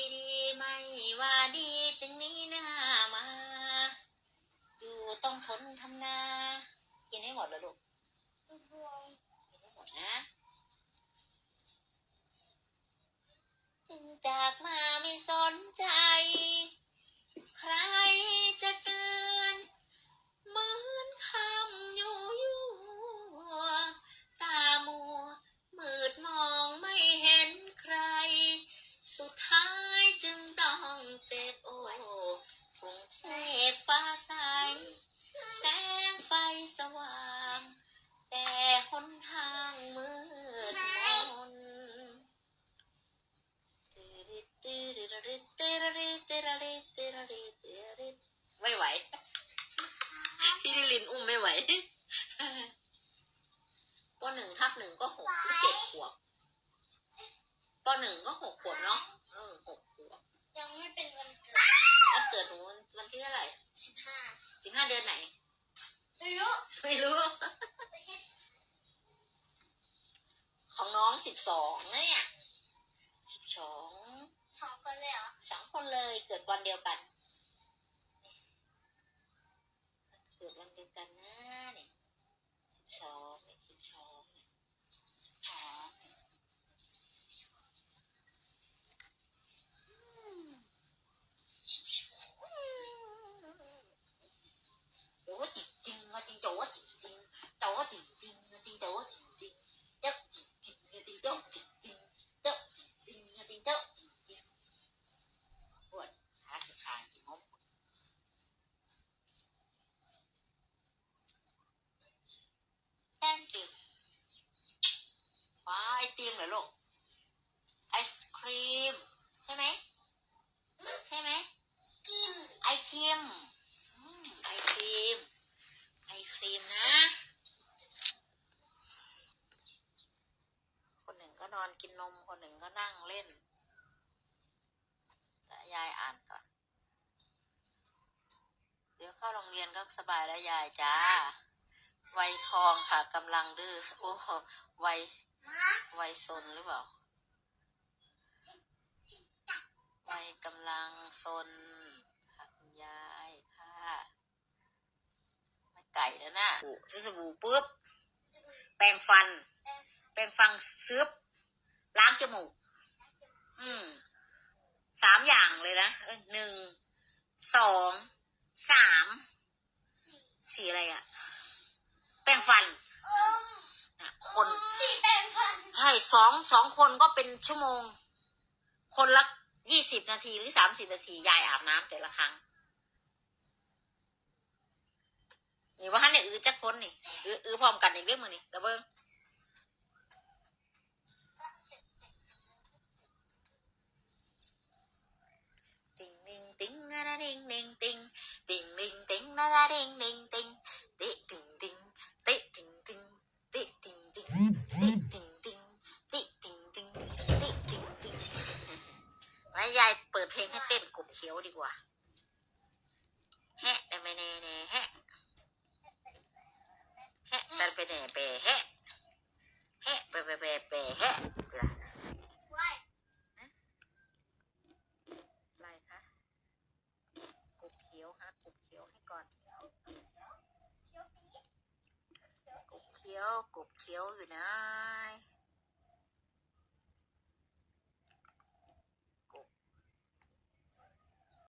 ดีๆไม่ว่าดีจึงมีหน้ามา อยู่ต้องทนทำนา กินให้หมดเลยลูกกินให้หมดนะ จึงจากมาไม่สนใจ ว่าง แต่หนทางมืดมนไม่ไหว พี่ดิลินอุ้มไม่ไหว ปหนึ่งทับหนึ่งก็หกก็เจ็ดขวบปหนึ่งก็หกขวบเนาะเออหกขวบยังไม่เป็นวันเกิดแล้วเกิดหนูวันวันที่เท่าไหร่สิบห้าสิบห้าเดือนไหนไม่รู้ ไม่รู้ ของน้องสิบสองเนี่ยสิบสองสองคนเลยเหรอสองคนเลยเกิดวันเดียวกัน เกิดวันเดียวกันนะเนี่ยสิบสองเนี่ยสิบสองเนี่ยสิบสอง ว้าไอติมเหรอลูกไอศครีมใช่ไหมใช่ไหมกินไอครีมอืมไอครีมไอครีมนะ คนหนึ่งก็นอนกินนม คนหนึ่งก็นั่งเล่นแต่ยายอ่านก่อน เดี๋ยวเข้าโรงเรียนก็สบายแล้วยายจ้าวัยทองค่ะกำลังดื้อโอ้โหวัยมา วัยซนหรือเปล่า วัยกำลังซนค่ะคุณยายค่ะไม่ไก่แล้วนะซื้อสบู่ปุ๊บ แปรงฟัน แปรงฟันซึบ ล้างจมูก อืม สามอย่างเลยนะเอ้ยหนึ่ง สอง สาม สี่อะไรอะแปรงฟันอมนะคนสี่แปรงฟันใช่ สองสองคนก็เป็นชั่วโมง คนละยี่สิบนาทีหรือสามสิบนาทียายอาบน้ำแต่ละครั้งนี่ว่าฮันเนี่ยอือจักคนนี่อืออือพร้อมกันอีกเรื่องมือนี่ตะเบิ้งติงติงติงนะนะติงติงติงติงติงติงนะนะติงติงติงติติงติงติติงติงติติงติงติติง ยายเปิดเพลงให้เต้นกบเขียวดีกว่า แฮะได้ไหมแน่แน่แฮะ แฮะแต่ไปแน่เปแฮะ แฮะไปไปไปไปแฮะอะไรคะกบเขียวฮะกบเขียวให้ก่อนกบเขียวกบเขียวอยู่ไหน